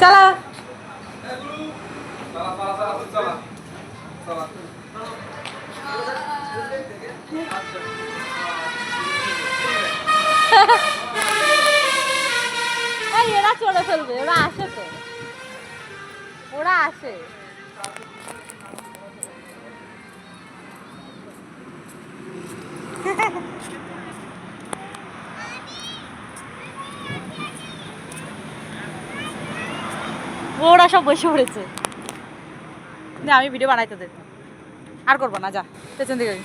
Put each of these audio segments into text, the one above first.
চলো এই এরা চড়ে ফেলবে ওরা আসে তো ওরা আসে ওরা সব বসে পড়েছে। না আমি ভিডিও বানাইতে দে। আর করব না, যা, পেছন দিকে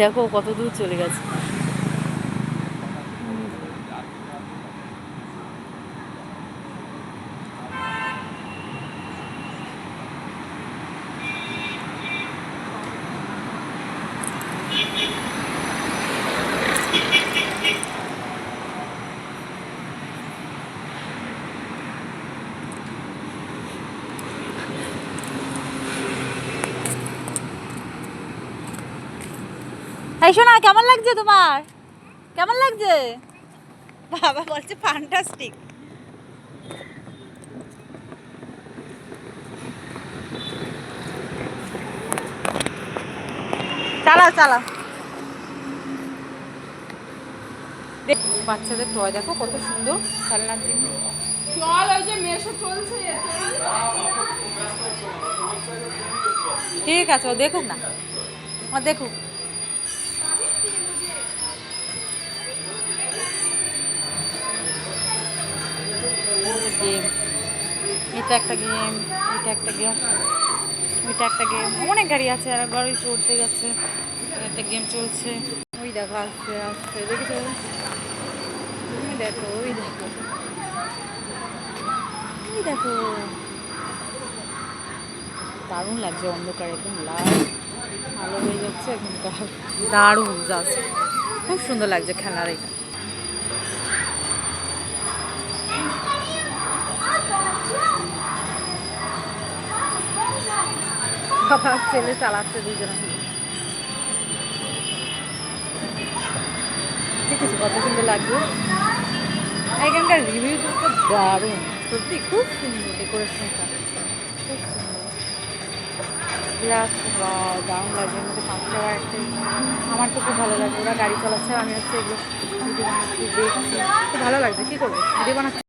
দেখো কত দূর চলে গেছে। এই শোনা কেমন লাগছে তোমার? কেমন লাগছে? বাবা বলছে ফ্যান্টাস্টিক চালাও চালাও। দেখ, বাচ্চাদের টয় দেখো কত সুন্দর খেলনার জিনিস। চল ওই যে মেশো চলছে। ঠিক আছে ও দেখুক না। ও দেখুক গেম এটা একটা গেম এটা একটা গেম ওইটা একটা গেম অনেক গাড়ি আছে আর গাড়ি চড়তে যাচ্ছে। একটা গেম চলছে। ওই দেখো, আসছে আসছে। দেখেছ? ওই দেখো ওই দেখো। ওই দেখো। দারুণ লাগছে অন্ধকার, একদম লাল। আলো হয়ে যাচ্ছে এখন দারুণ। দারুণ যাচ্ছে খুব সুন্দর লাগছে খেলার এটা। বাবা ছেলে চালাচ্ছে দুজনে মিলে। দেখেছি কত সুন্দর লাগবে এখানকার রিভিউটা তো দারুণ। সত্যি খুব সুন্দর ডেকোরেশনটা খুব সুন্দর। দারুণ লাগবে মধ্যে পাঁচটা একটা আমার তো খুব ভালো লাগে। ওরা গাড়ি চালাচ্ছে, আমি হচ্ছে এগুলো খুব ভালো লাগছে। কী করব? ভিডিও